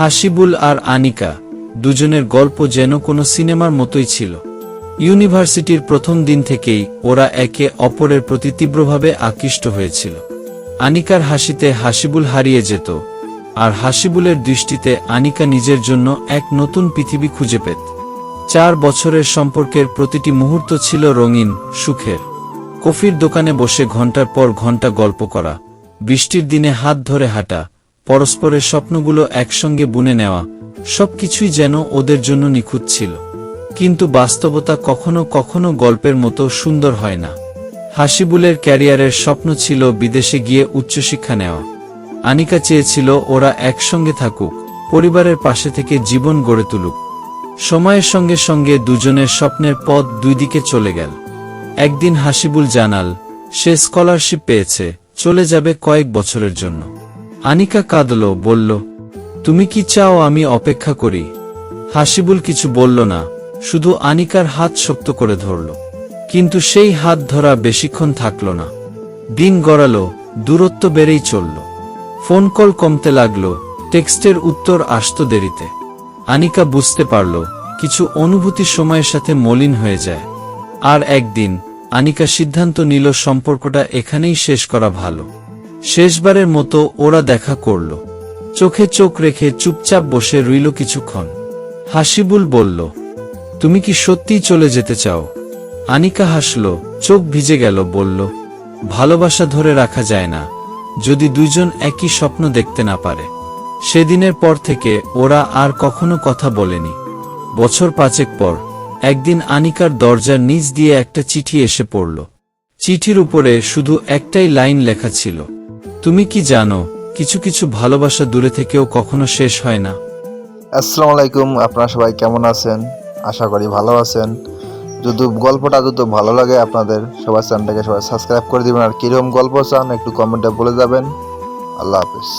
হাসিবুল আর আনিকা, দুজনের গল্প যেন কোনো সিনেমার মতোই ছিল। ইউনিভার্সিটির প্রথম দিন থেকেই ওরা একে অপরের প্রতি তীব্রভাবে আকৃষ্ট হয়েছিল। আনিকার হাসিতে হাসিবুল হারিয়ে যেত, আর হাসিবুলের দৃষ্টিতে আনিকা নিজের জন্য এক নতুন পৃথিবী খুঁজে পেত। চার বছরের সম্পর্কের প্রতিটি মুহূর্ত ছিল রঙিন, সুখের। কফির দোকানে বসে ঘণ্টার পর ঘণ্টা গল্প করা, বৃষ্টির দিনে হাত ধরে হাঁটা পরস্পরের স্বপ্নগুলো একসঙ্গে বুনে নেওয়া, সবকিছুই যেন ওদের জন্য নিখুঁত ছিল। কিন্তু বাস্তবতা কখনো কখনো গল্পের মতো সুন্দর হয় না। হাসিবুলের ক্যারিয়ারের স্বপ্ন ছিল বিদেশে গিয়ে উচ্চশিক্ষা নেওয়া। আনিকা চেয়েছিল ওরা একসঙ্গে থাকুক, পরিবারের পাশে থেকে জীবন গড়ে তুলুক। সময়ের সঙ্গে সঙ্গে দুজনের স্বপ্নের পথ দুই দিকে চলে গেল। একদিন হাসিবুল জানাল, সে স্কলারশিপ পেয়েছে, চলে যাবে কয়েক বছরের জন্য। আনিকা কাঁদল, বলল, তুমি কি চাও আমি অপেক্ষা করি? হাসিবুল কিছু বলল না, শুধু আনিকার হাত শক্ত করে ধরল। কিন্তু সেই হাত ধরা বেশিক্ষণ থাকল না। দিন গড়ালো, দূরত্ব বেড়েই চলল। ফোন কল কমতে লাগল, টেক্সটের উত্তর আসত দেরিতে। আনিকা বুঝতে পারল, কিছু অনুভূতি সময়ের সাথে মলিন হয়ে যায়। আর একদিন, আনিকা সিদ্ধান্ত নিল, সম্পর্কটা এখানেই শেষ করা ভালো। শেষবারের মতো ওরা দেখা করল। চোখে চোখ রেখে চুপচাপ বসে রইল কিছুক্ষণ। হাসিবুল বলল, তুমি কি সত্যিই চলে যেতে চাও? আনিকা হাসল, চোখ ভিজে গেল, বলল, ভালোবাসা ধরে রাখা যায় না, যদি দুইজন একই স্বপ্ন দেখতে না পারে। সেদিনের পর থেকে ওরা আর কখনো কথা বলেনি। বছর পাঁচেক পর, একদিন আনিকার দরজার নিচ দিয়ে একটা চিঠি এসে পড়ল। চিঠির উপরে শুধু একটাই লাইন লেখা ছিল তুমি কি জানো, কিছু কিছু ভালোবাসা দূরে থেকেও কখনো শেষ হয় না। আসসালামু আলাইকুম, আপনারা সবাই কেমন আছেন? আশা করি ভালো আছেন। যদি গল্পটা যদি ভালো লাগে, আপনাদের সবার চ্যানেলটাকে সবাই সাবস্ক্রাইব করে দিবেন। আর কীরকম গল্প চান, একটু কমেন্টে বলে যাবেন। আল্লাহ হাফিজ।